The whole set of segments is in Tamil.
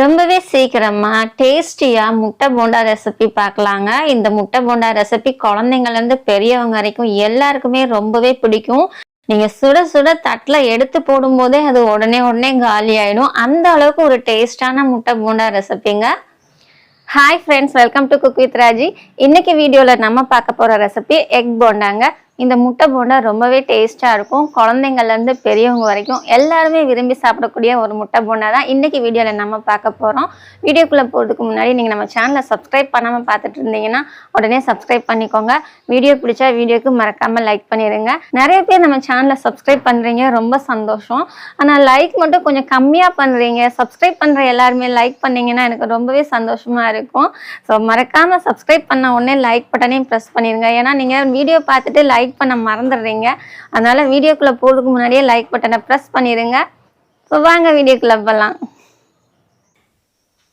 ரொம்பவே சீக்கிரமா டேஸ்டியா முட்டை போண்டா ரெசிபி பார்க்கலாங்க இந்த முட்டை போண்டா ரெசிபி குழந்தைங்கள்லேருந்து பெரியவங்க வரைக்கும் எல்லாருக்குமே ரொம்பவே பிடிக்கும். நீங்க சுட சுட தட்டில் எடுத்து போடும்போதே அது உடனே உடனே காலி ஆயிடும். அந்த அளவுக்கு ஒரு டேஸ்டான முட்டை bonda ரெசிபிங்க hi friends welcome to cook with Raji இன்னைக்கு வீடியோவில் நம்ம பார்க்க போகிற ரெசிபி எக் போண்டாங்க. இந்த முட்டை போண்டா ரொம்பவே டேஸ்ட்டாக இருக்கும். குழந்தைங்கள்லேருந்து பெரியவங்க வரைக்கும் எல்லாருமே விரும்பி சாப்பிடக்கூடிய ஒரு முட்டை போண்டா தான் இன்றைக்கி வீடியோவில் நம்ம பார்க்க போகிறோம் வீடியோக்குள்ளே போகிறதுக்கு முன்னாடி நீங்கள் நம்ம சேனலை சப்ஸ்கிரைப் பண்ணாமல் பார்த்துட்டு இருந்தீங்கன்னா உடனே சப்ஸ்கிரைப் பண்ணிக்கோங்க. வீடியோ பிடிச்சா வீடியோக்கு மறக்காமல் லைக் பண்ணிடுங்க நிறைய பேர் நம்ம சேனலை சப்ஸ்கிரைப் பண்ணுறீங்க ரொம்ப சந்தோஷம். ஆனால் லைக் மட்டும் கொஞ்சம் கம்மியாக பண்ணுறீங்க சப்ஸ்கிரைப் பண்ணுற எல்லாருமே லைக் பண்ணீங்கன்னா எனக்கு ரொம்பவே சந்தோஷமாக இருக்கும். ஸோ மறக்காமல் சப்ஸ்கிரைப் பண்ண உடனே லைக் பட்டனையும் ப்ரெஸ் பண்ணிடுங்க ஏன்னா நீங்கள் வீடியோ பார்த்துட்டு லைக் பண்ண மறந்துடுறீங்க. அதனால வீடியோக்குள்ளே போகிறதுக்கு முன்னாடியே லைக் பட்டனை ப்ரெஸ் பண்ணிடுங்க. இப்போ வாங்க வீடியோக்குள்ள போகலாம்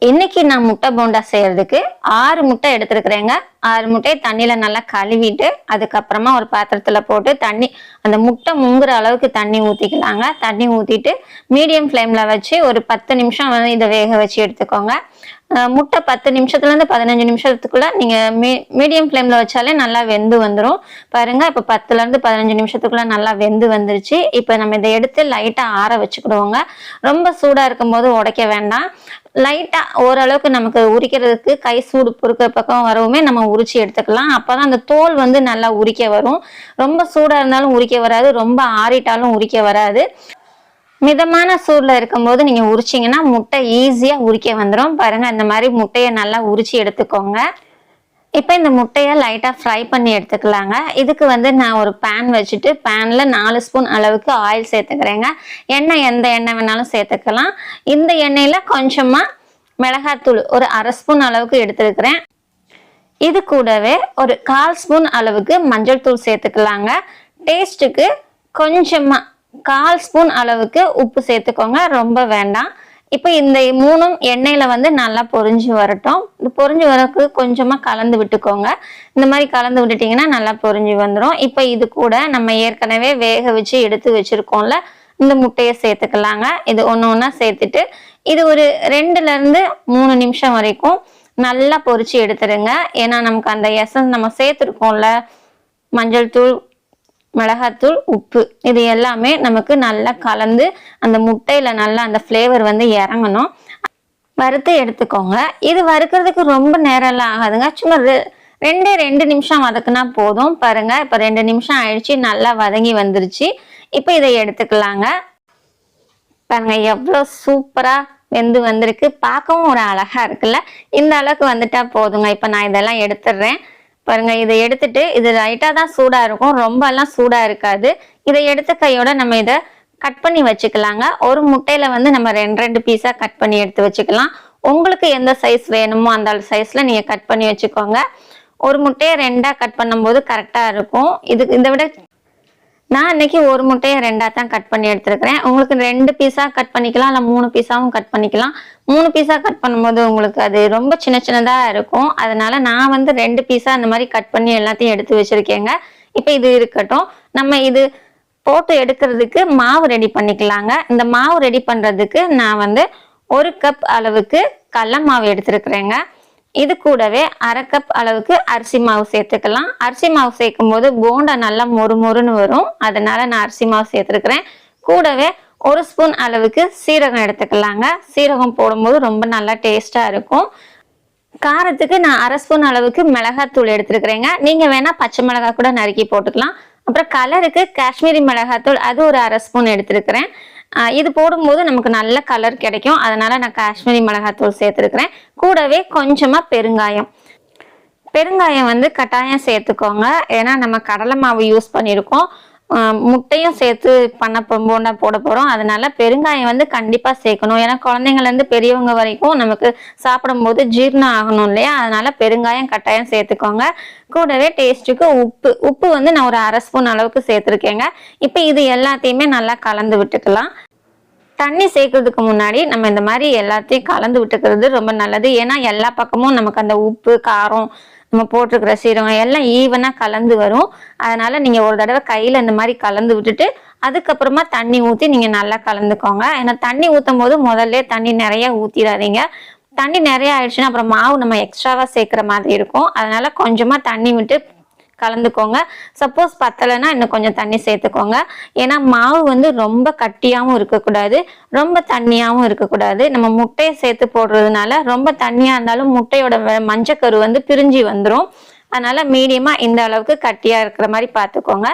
இன்னைக்கு நான் முட்டை போண்டா செய்யறதுக்கு ஆறு முட்டை எடுத்துருக்குறேங்க. ஆறு முட்டையை தண்ணியில நல்லா கழுவிட்டு அதுக்கப்புறமா ஒரு பாத்திரத்துல போட்டு தண்ணி அந்த முட்டை முங்குற அளவுக்கு தண்ணி ஊத்திக்கலாங்க. தண்ணி ஊத்திட்டு மீடியம் ஃப்ளேம்ல வச்சு ஒரு பத்து நிமிஷம் வந்து இதை வேக வச்சு எடுத்துக்கோங்க. முட்டை பத்து நிமிஷத்துலேருந்து பதினஞ்சு நிமிஷத்துக்குள்ள நீங்கள் மீ மீடியம் ஃப்ளேமில் வச்சாலே நல்லா வெந்து வந்துடும் பாருங்க இப்போ பத்துலேருந்து பதினஞ்சு நிமிஷத்துக்குள்ள நல்லா வெந்து வந்துருச்சு. இப்போ நம்ம இதை எடுத்து லைட்டாக ஆற வச்சுக்கிடுவோங்க. ரொம்ப சூடாக இருக்கும்போது உடைக்க வேண்டாம். லைட்டாக ஓரளவுக்கு நமக்கு உரிக்கிறதுக்கு கை சூடு பொறுக்கிற பக்கம் வரவுமே நம்ம உரிச்சு எடுத்துக்கலாம். அப்பதான் அந்த தோல் வந்து நல்லா உரிக்க வரும். ரொம்ப சூடாக இருந்தாலும் உரிக்க வராது. ரொம்ப ஆறிட்டாலும் உரிக்க வராது. மிதமான சூடில் இருக்கும்போது நீங்கள் உரிச்சீங்கன்னா முட்டை ஈஸியாக உரிக்க வந்துடும் பாருங்கள் இந்த மாதிரி முட்டையை நல்லா உரிச்சு எடுத்துக்கோங்க. இப்போ இந்த முட்டையை லைட்டாக ஃப்ரை பண்ணி எடுத்துக்கலாங்க. இதுக்கு வந்து நான் ஒரு பேன் வச்சுட்டு பேனில் நாலு ஸ்பூன் அளவுக்கு ஆயில் சேர்த்துக்கிறேங்க. எண்ணெய் எந்த எண்ணெய் வேணாலும் சேர்த்துக்கலாம். இந்த எண்ணெயில் கொஞ்சமாக மிளகாத்தூள் ஒரு அரை ஸ்பூன் அளவுக்கு எடுத்துருக்கிறேன். இது கூடவே ஒரு கால் ஸ்பூன் அளவுக்கு மஞ்சள் தூள் சேர்த்துக்கலாங்க. டேஸ்ட்டுக்கு கொஞ்சமாக கால் ஸ்பூன் அளவுக்கு உப்பு சேர்த்துக்கோங்க. ரொம்ப வேண்டாம். இப்போ இந்த மூணும் எண்ணெயில் வந்து நல்லா பொரிஞ்சு வரட்டும். இந்த பொரிஞ்சு வரக்கு கொஞ்சமாக கலந்து விட்டுக்கோங்க. இந்த மாதிரி கலந்து விட்டுட்டிங்கன்னா நல்லா பொரிஞ்சு வந்துடும் இப்போ இது கூட நம்ம ஏற்கனவே வேக வச்சு எடுத்து வச்சிருக்கோம்ல இந்த முட்டையை சேர்த்துக்கலாங்க. இது ஒன்று ஒன்றா சேர்த்துட்டு இது ஒரு ரெண்டுலேருந்து மூணு நிமிஷம் வரைக்கும் நல்லா பொறிச்சு எடுத்துருங்க ஏன்னா நமக்கு அந்த எசன்ஸ் நம்ம சேர்த்துருக்கோம்ல மஞ்சள் தூள் மிளகாத்தூள் உப்பு. இது எல்லாமே நமக்கு நல்லா கலந்து அந்த முட்டையில் நல்லா அந்த ஃப்ளேவர் வந்து இறங்கணும். வறுத்து எடுத்துக்கோங்க. இது வறுக்கிறதுக்கு ரொம்ப நேரம்லாம் ஆகாதுங்க. சும்மா ரெ- ரெண்டே ரெண்டு நிமிஷம் வதக்குனா போதும். பாருங்க இப்போ ரெண்டு நிமிஷம் ஆயிடுச்சு. நல்லா வதங்கி வந்துருச்சு. இப்போ இதை எடுத்துக்கலாங்க. பாருங்க எவ்வளோ சூப்பராக வெந்து வந்திருக்கு. பார்க்கவும் ஒரு அழகா இருக்குல்ல? இந்த அளவுக்கு வந்துட்டா போதுங்க. இப்போ நான் இதெல்லாம் எடுத்துடுறேன். பாருங்க இதை எடுத்துட்டு இது லைட்டா தான் சூடா இருக்கும். ரொம்ப எல்லாம் சூடா இருக்காது. இதை எடுத்த கையோட நம்ம இதை கட் பண்ணி வச்சுக்கலாங்க. ஒரு முட்டையில வந்து நம்ம ரெண்டு ரெண்டு பீஸா கட் பண்ணி எடுத்து வச்சுக்கலாம். உங்களுக்கு எந்த சைஸ் வேணுமோ அந்த சைஸ்ல நீங்க கட் பண்ணி வச்சுக்கோங்க. ஒரு முட்டையை ரெண்டா கட் பண்ணும்போது கரெக்டா இருக்கும். இதுக்கு இதை விட நான் இன்னைக்கு ஒரு முட்டையை ரெண்டா தான் கட் பண்ணி எடுத்திருக்கிறேன். உங்களுக்கு ரெண்டு பீஸா கட் பண்ணிக்கலாம் இல்லை மூணு பீஸாவும் கட் பண்ணிக்கலாம். மூணு பீஸா கட் பண்ணும்போது உங்களுக்கு அது ரொம்ப சின்ன சின்னதா இருக்கும். அதனால நான் வந்து ரெண்டு பீஸா அந்த மாதிரி கட் பண்ணி எல்லாத்தையும் எடுத்து வச்சிருக்கேங்க. இப்போ இது இருக்கட்டும். நம்ம இது போட்டு எடுக்கிறதுக்கு மாவு ரெடி பண்ணிக்கலாங்க. இந்த மாவு ரெடி பண்றதுக்கு நான் வந்து ஒரு கப் அளவுக்கு கடல மாவு எடுத்திருக்கிறேங்க. இது கூடவே அரை கப் அளவுக்கு அரிசி மாவு சேர்த்துக்கலாம். அரிசி மாவு சேர்க்கும் போது போண்டா நல்லா மொறு மொறுன்னு வரும். அதனால நான் அரிசி மாவு சேர்த்துருக்கிறேன். கூடவே ஒரு ஸ்பூன் அளவுக்கு சீரகம் எடுத்துக்கலாங்க. சீரகம் போடும்போது ரொம்ப நல்லா டேஸ்டா இருக்கும். காரத்துக்கு நான் அரை ஸ்பூன் அளவுக்கு மிளகாத்தூள் எடுத்துருக்கிறேங்க. நீங்க வேணா பச்சை மிளகாய் கூட நறுக்கி போட்டுக்கலாம். அப்புறம் கலருக்கு காஷ்மீரி மிளகாத்தூள் அது ஒரு அரை ஸ்பூன் எடுத்துருக்கிறேன். இது போடும்போது நமக்கு நல்ல கலர் கிடைக்கும். அதனால நான் காஷ்மீரி மிளகாத்தூள் சேர்த்துருக்குறேன். கூடவே கொஞ்சமா பெருங்காயம். பெருங்காயம் வந்து கட்டாயம் சேர்த்துக்கோங்க. ஏன்னா நம்ம கடலை மாவு யூஸ் பண்ணியிருக்கோம் முட்டையும் சேர்த்து பண்ண போண்டா போட போகிறோம் அதனால பெருங்காயம் வந்து கண்டிப்பாக சேர்க்கணும். ஏன்னா குழந்தைங்கள்லேருந்து பெரியவங்க வரைக்கும் நமக்கு சாப்பிடும்போது ஜீரணம் ஆகணும் இல்லையா? அதனால பெருங்காயம் கட்டாயம் சேர்த்துக்கோங்க. கூடவே டேஸ்ட்டுக்கு உப்பு. உப்பு வந்து நான் ஒரு அரை ஸ்பூன் அளவுக்கு சேர்த்துருக்கேங்க. இப்போ இது எல்லாத்தையுமே நல்லா கலந்து விட்டுக்கலாம். தண்ணி சேர்க்கறதுக்கு முன்னாடி நம்ம இந்த மாதிரி எல்லாத்தையும் கலந்து விட்டுக்கிறது ரொம்ப நல்லது. ஏன்னா எல்லா பக்கமும் நமக்கு அந்த உப்பு காரம் நம்ம போட்டிருக்கிற சீரகம் எல்லாம் ஈவனாக கலந்து வரும். அதனால நீங்கள் ஒரு தடவை கையில் இந்த மாதிரி கலந்து விட்டுட்டு அதுக்கப்புறமா தண்ணி ஊற்றி நீங்கள் நல்லா கலந்துக்கோங்க. ஏன்னா தண்ணி ஊற்றும் போது முதல்ல தண்ணி நிறைய ஊற்றிடாதீங்க தண்ணி நிறைய ஆயிடுச்சுன்னா அப்புறம் மாவு நம்ம எக்ஸ்ட்ராவாக சேர்க்குற மாதிரி இருக்கும். அதனால கொஞ்சமாக தண்ணி விட்டு கலந்துக்கோங்க. சப்போஸ் பத்தலைன்னா இன்னும் கொஞ்சம் தண்ணி சேர்த்துக்கோங்க. ஏன்னா மாவு வந்து ரொம்ப கட்டியாகவும் இருக்கக்கூடாது. ரொம்ப தண்ணியாகவும் இருக்கக்கூடாது. நம்ம முட்டையை சேர்த்து போடுறதுனால ரொம்ப தண்ணியாக இருந்தாலும் முட்டையோட மஞ்சக்கரு வந்து பிரிஞ்சு வந்துடும் அதனால மீடியமாக இந்த அளவுக்கு கட்டியாக இருக்கிற மாதிரி பார்த்துக்கோங்க.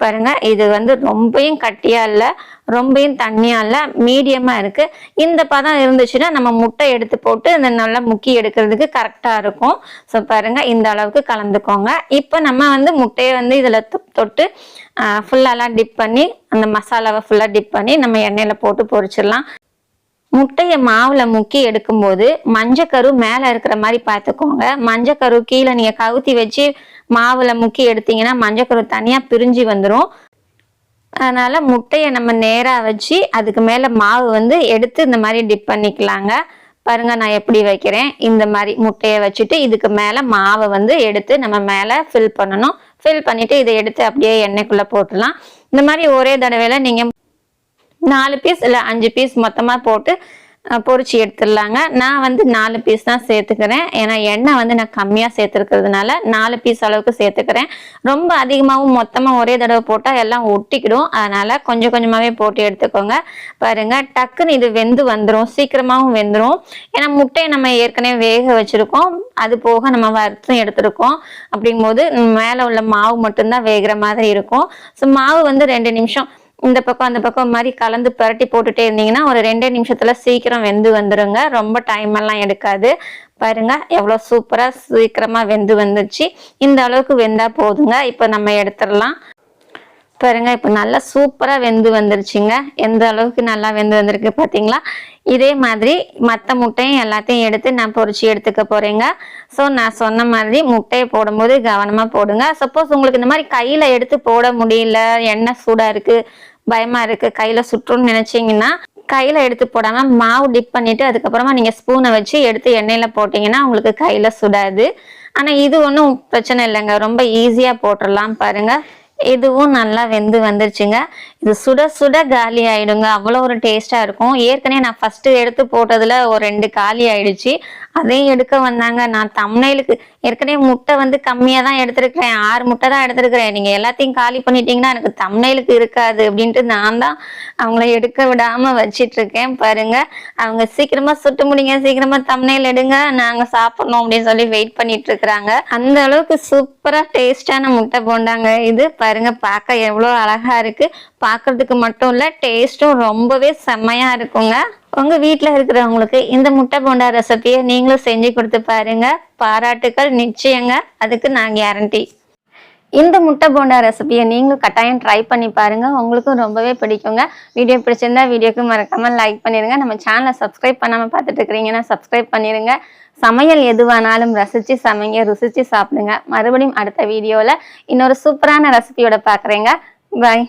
பாருங்க இது வந்து ரொம்பையும் கட்டியா இல்லை ரொம்பையும் தண்ணியா இல்லை மீடியமா இருக்கு. இந்த பதம் இருந்துச்சுன்னா நம்ம முட்டை எடுத்து போட்டு இந்த நல்லா முக்கி எடுக்கிறதுக்கு கரெக்டா இருக்கும். ஸோ பாருங்க இந்த அளவுக்கு கலந்துக்கோங்க. இப்போ நம்ம வந்து முட்டையை வந்து இதுல தொ- தொட்டு ஃபுல்லாலாம் டிப் பண்ணி அந்த மசாலாவை ஃபுல்லா டிப் பண்ணி நம்ம எண்ணெயில போட்டு பொரிச்சிடலாம். முட்டையை மாவுல முக்கி எடுக்கும்போது மஞ்சக்கரு மேல இருக்கிற மாதிரி பார்த்துக்கோங்க. மஞ்சக்கரு கீழே நீங்க கவுத்தி வச்சு மாவுல முக்கி எடுத்தீங்கன்னா மஞ்சக்கரு தனியா பிரிஞ்சு வந்துடும் அதனால முட்டையை நம்ம நேராக வச்சு அதுக்கு மேலே மாவு வந்து எடுத்து இந்த மாதிரி டிப் பண்ணிக்கலாங்க. பாருங்க நான் எப்படி வைக்கிறேன்? இந்த மாதிரி முட்டையை வச்சுட்டு இதுக்கு மேலே மாவை வந்து எடுத்து நம்ம மேலே ஃபில் பண்ணணும். ஃபில் பண்ணிட்டு இதை எடுத்து அப்படியே எண்ணெய்க்குள்ளே போட்டுடலாம். இந்த மாதிரி ஒரே தடவையில் நீங்கள் நாலு பீஸ் இல்லை அஞ்சு பீஸ் மொத்தமாக போட்டு அஹ், பொரிச்சு எடுத்துடலாங்க. நான் வந்து நாலு பீஸ் தான் சேர்த்துக்கிறேன். ஏன்னா எண்ணெய் வந்து நான் கம்மியாக சேர்த்துருக்கிறதுனால நாலு பீஸ் அளவுக்கு சேர்த்துக்கிறேன். ரொம்ப அதிகமாகவும் மொத்தமாக ஒரே தடவை போட்டால் எல்லாம் ஒட்டிக்கிடும். அதனால கொஞ்சம் கொஞ்சமாகவே போட்டு எடுத்துக்கோங்க. பாருங்கள் டக்குன்னு இது வெந்து வந்துடும் சீக்கிரமாகவும் வெந்துடும் ஏன்னா முட்டையை நம்ம ஏற்கனவே வேக வச்சிருக்கோம். அது போக நம்ம வறுத்தும் எடுத்துருக்கோம். அப்படிங்கும்போது மேலே உள்ள மாவு மட்டும்தான் வேகிற மாதிரி இருக்கும். ஸோ மாவு வந்து ரெண்டு நிமிஷம் இந்த பக்கம் அந்த பக்கம் மாதிரி கலந்து புரட்டி போட்டுட்டே இருந்தீங்கன்னா ஒரு ரெண்டே நிமிஷத்துல சீக்கிரம் வெந்து வந்துருங்க. ரொம்ப டைம் எல்லாம் எடுக்காது. பாருங்க எவ்வளோ சூப்பரா சீக்கிரமா வெந்து வந்துருச்சு இந்த அளவுக்கு வெந்தா போதுங்க. இப்போ நம்ம எடுத்துடலாம். பாருங்க இப்போ நல்லா சூப்பரா வெந்து வந்துருச்சுங்க. எந்த அளவுக்கு நல்லா வெந்து வந்திருக்கு பாத்தீங்களா? இதே மாதிரி மற்ற முட்டையும் எல்லாத்தையும் எடுத்து நான் பொறிச்சு எடுத்துக்க போறேங்க. ஸோ நான் சொன்ன மாதிரி முட்டையை போடும்போது கவனமாக போடுங்க. சப்போஸ் உங்களுக்கு இந்த மாதிரி கையில எடுத்து போட முடியல எண்ணெய் சூடா இருக்கு பயமா இருக்கு. கையில சுற்றும்னு நினைச்சீங்கன்னா கையில எடுத்து போடாம மாவு டிப் பண்ணிட்டு அதுக்கப்புறமா நீங்க ஸ்பூனை வச்சு எடுத்து எண்ணெயில போட்டீங்கன்னா உங்களுக்கு கையில சுடாது. ஆனா இது ஒன்றும் பிரச்சனை இல்லைங்க. ரொம்ப ஈஸியா போட்டுடலாம் பாருங்க. இதுவும் நல்லா வெந்து வந்துருச்சுங்க. இது சுட சுட காலி ஆயிடுங்க. அவ்வளோ ஒரு டேஸ்டா இருக்கும். ஏற்கனவே நான் ஃபர்ஸ்ட் எடுத்து போட்டதுல ஒரு ரெண்டு காலி ஆயிடுச்சு. அதையும் எடுக்க வந்தாங்க. நான் தம்னைலுக்கு ஏற்கனவே முட்டை வந்து கம்மியாக தான் எடுத்திருக்கிறேன். ஆறு முட்டை தான் எடுத்திருக்கிறேன். நீங்கள் எல்லாத்தையும் காலி பண்ணிட்டீங்கன்னா எனக்கு தம்னைலுக்கு இருக்காது அப்படின்ட்டு நான் தான் அவங்கள எடுக்க விடாம வச்சிட்டு இருக்கேன் பாருங்க. அவங்க சீக்கிரமா சுட்டு முடிங்க. சீக்கிரமா தம்னையில் எடுங்க. நாங்க சாப்பிடணும் அப்படின்னு சொல்லி வெயிட் பண்ணிட்டு இருக்கிறாங்க அந்த அளவுக்கு சூப்பரா டேஸ்டான முட்டை போண்டாங்க. இது பாருங்க பார்க்க எவ்வளோ அழகா இருக்கு. பார்க்கறதுக்கு மட்டும் இல்ல டேஸ்ட்டும் ரொம்பவே செம்மையா இருக்குங்க. உங்க வீட்டில் இருக்கிறவங்களுக்கு இந்த முட்டை போண்டா ரெசிபியை நீங்களும் செஞ்சு கொடுத்து பாருங்க. பாராட்டுக்கள் நிச்சயங்க. அதுக்கு நான் கேரண்டி இந்த முட்டை போண்டா ரெசிபியை நீங்களும் கட்டாயம் ட்ரை பண்ணி பாருங்க. உங்களுக்கும் ரொம்பவே பிடிக்குங்க. வீடியோ பிடிச்சிருந்தா வீடியோக்கு மறக்காம லைக் பண்ணிருங்க. நம்ம சேனலை சப்ஸ்கிரைப் பண்ணாமல் பார்த்துட்டு இருக்கிறீங்கன்னா சப்ஸ்கிரைப் பண்ணிருங்க. சமையல் எதுவானாலும் ரசிச்சு சமைங்க ருசிச்சு சாப்பிடுங்க. மறுபடியும் அடுத்த வீடியோவில் இன்னொரு சூப்பரான ரெசிபியோட பார்க்குறேங்க. பாய்